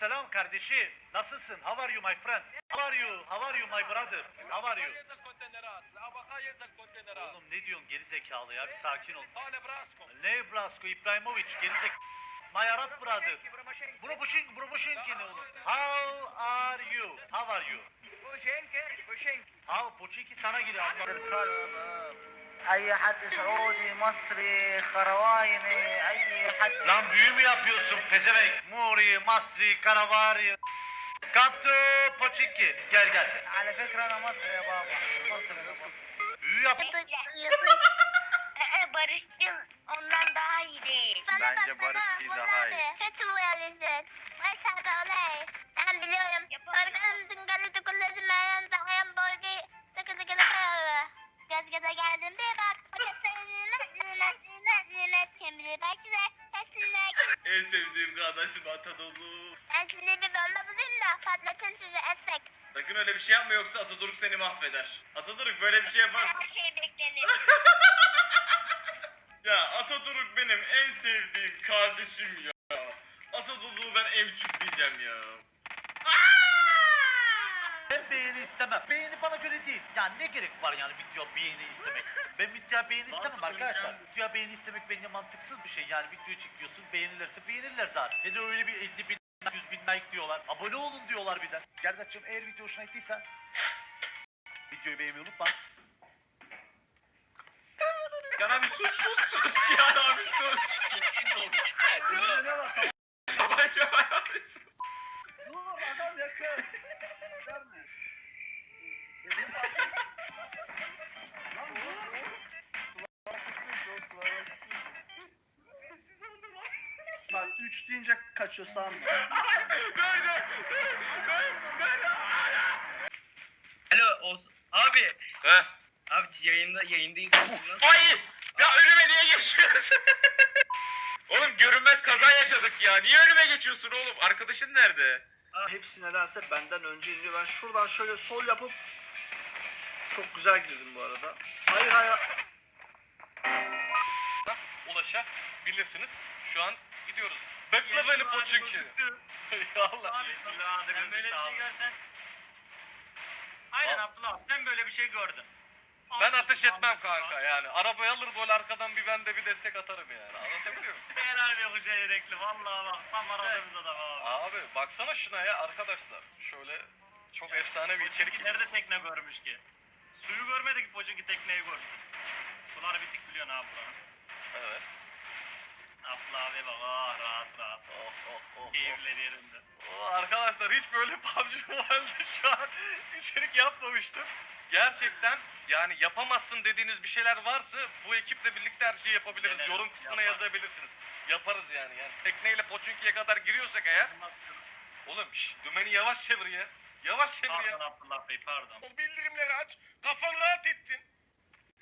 Selam kardeşim. Nasılsın? How are you my friend? How are you? How are you my brother? How are you? Oğlum ne diyorsun geri zekalı ya? Bir sakin ol. Ne Brasko? İbrahimovic geri zekalı. My Arab brother. Broboshenki, Broboshenki ne oğlum? How are you? How are you? Broboshenki, Broboshenki. How Broboshenki sana giriyor. Ay hadi Saudi, Masri, Karavayi mi? Ay hadi... Lan büyü mü yapıyorsun pezevenk? Muri, Masri, Karavayi... Kaptı Poçinki. Gel gel. Ala fekra ana ya baba. En sevdiğim kardeşim Atadolu. Ben şimdi bir bomba bulayım da patlatın sizi efekt. Sakın öyle bir şey yapma yoksa Atatürk seni mahveder. Atatürk böyle bir şey yaparsa... Her şey beklenir. Ya Atatürk benim en sevdiğim kardeşim ya. Atatürk'ü ben emçükleyeceğim ya. Ben beğeni istemem. Beğeni bana göre değil. Yani ne gerek var yani video beğeni istemek? Ben videoya beğeni istemem arkadaşlar. Videoya beğeni istemek bence mantıksız bir şey. Yani video çekiyorsun beğenilirse beğenirler zaten. Ne de öyle bir 50 bin 100 bin like diyorlar. Abone olun diyorlar bir de. Gerdaç'cığım eğer video hoşuna gittiyse videoyu beğenmeyi unutma. Can abi sus sus sus Cihan abi sus. Tamam Cihan abi sus. Dur adam yakın. Lan dur. Bak 3 deyince kaçıyor dur Alo Os abi. Heh. Abi yayında yayındayız. Nasıl? Ay! Ya önüme niye geçiyorsun? oğlum görünmez kaza yaşadık ya. Niye önüme geçiyorsun oğlum? Arkadaşın nerede? Hepsi nedense benden önce iniyor. Ben şuradan şöyle sol yapıp çok güzel girdim bu arada. Hayır hayır. ulaşabilirsiniz. Şu an gidiyoruz. Bekle beni Poçinki. ya Allah. Sen böyle bir şey görsen. Aynen Abdullah abi sen böyle bir şey gördün. Ben ateş etmem kanka yani. Arabayı alır böyle arkadan bir ben de bir destek atarım yani. Anlatabiliyor muyum? Helal be hoca yürekli vallahi bak tam aradığımız adam abi. Abi baksana şuna ya arkadaşlar. Şöyle çok efsane bir içerik. Nerede tekne görmüş ki? Suyu görmedik Pocunki tekneyi görsün. Suları bitik biliyorsun abi buranın. Evet. Abdullah abi bak ah rahat rahat. Oh oh oh. Keyifleri yerinde. Oo, arkadaşlar hiç böyle PUBG Mobile'de şu an içerik yapmamıştım. Gerçekten yani yapamazsın dediğiniz bir şeyler varsa bu ekiple birlikte her şeyi yapabiliriz. Denerim, Yorum kısmına yapar. yazabilirsiniz. Yaparız yani. yani tekneyle Poçunki'ye kadar giriyorsak eğer. Oğlum şş, dümeni yavaş çevir ya. Yavaş çevir ya. Pardon Abdullah Bey pardon. Bildirimleri aç. Kafan rahat ettin.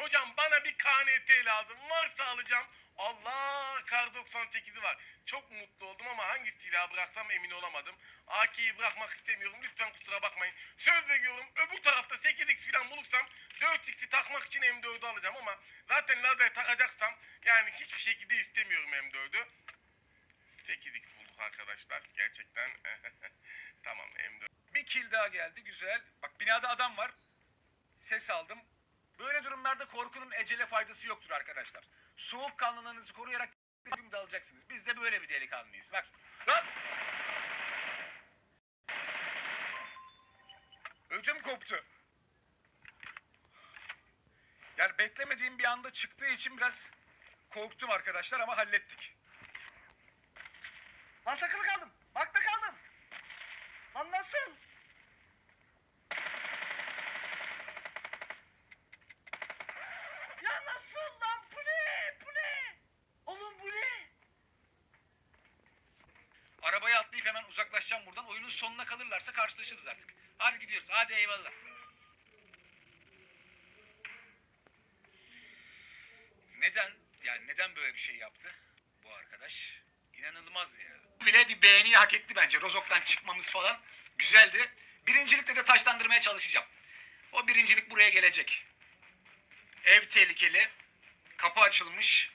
Hocam bana bir KNT lazım. Varsa alacağım. Allah kar 98'i var. Çok mutlu oldum ama hangi silahı bıraksam emin olamadım. AK'yi bırakmak istemiyorum. Lütfen kusura bakmayın. Söz veriyorum öbür tarafta 8x falan bulursam 4x'i takmak için M4'ü alacağım ama zaten lazer takacaksam yani hiçbir şekilde istemiyorum M4'ü. 8x bulduk arkadaşlar. Gerçekten tamam M4. Bir kill daha geldi güzel. Bak binada adam var. Ses aldım. Böyle durumlarda korkunun ecele faydası yoktur arkadaşlar. Soğukkanlılığınızı koruyarak hüküm dalacaksınız. Biz de böyle bir delikanlıyız. Bak. Lan! Ödüm koptu. Yani beklemediğim bir anda çıktığı için biraz korktum arkadaşlar ama hallettik. Lan takılı kaldım. Bak da kaldım. Lan nasıl? Ya nasıl lan bu ne? Bu ne? Oğlum bu ne? Arabaya atlayıp uzaklaşacağım buradan. Oyunun sonuna kalırlarsa karşılaşırız artık. Hadi gidiyoruz. Hadi eyvallah. Neden? Yani neden böyle bir şey yaptı bu arkadaş? İnanılmaz ya. Bile bir beğeniyi hak etti bence. Rozok'tan çıkmamız falan güzeldi. Birincilikte de taşlandırmaya çalışacağım. O birincilik buraya gelecek. Ev tehlikeli. Kapı açılmış.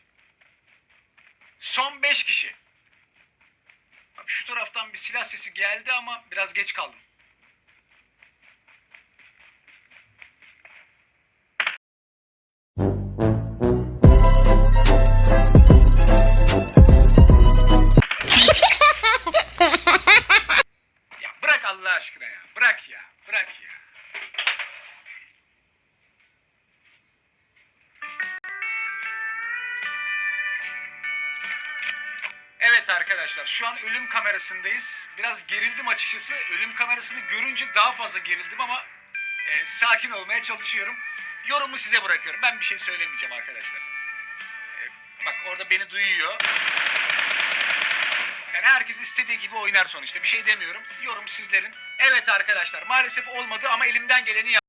Son 5 kişi. Şu taraftan bir silah sesi geldi ama biraz geç kaldım. Evet arkadaşlar şu an ölüm kamerasındayız. Biraz gerildim açıkçası. Ölüm kamerasını görünce daha fazla gerildim ama e, sakin olmaya çalışıyorum. Yorumu size bırakıyorum. Ben bir şey söylemeyeceğim arkadaşlar. E, bak orada beni duyuyor. Yani herkes istediği gibi oynar sonuçta. Bir şey demiyorum. Yorum sizlerin. Evet arkadaşlar maalesef olmadı ama elimden geleni yaptım.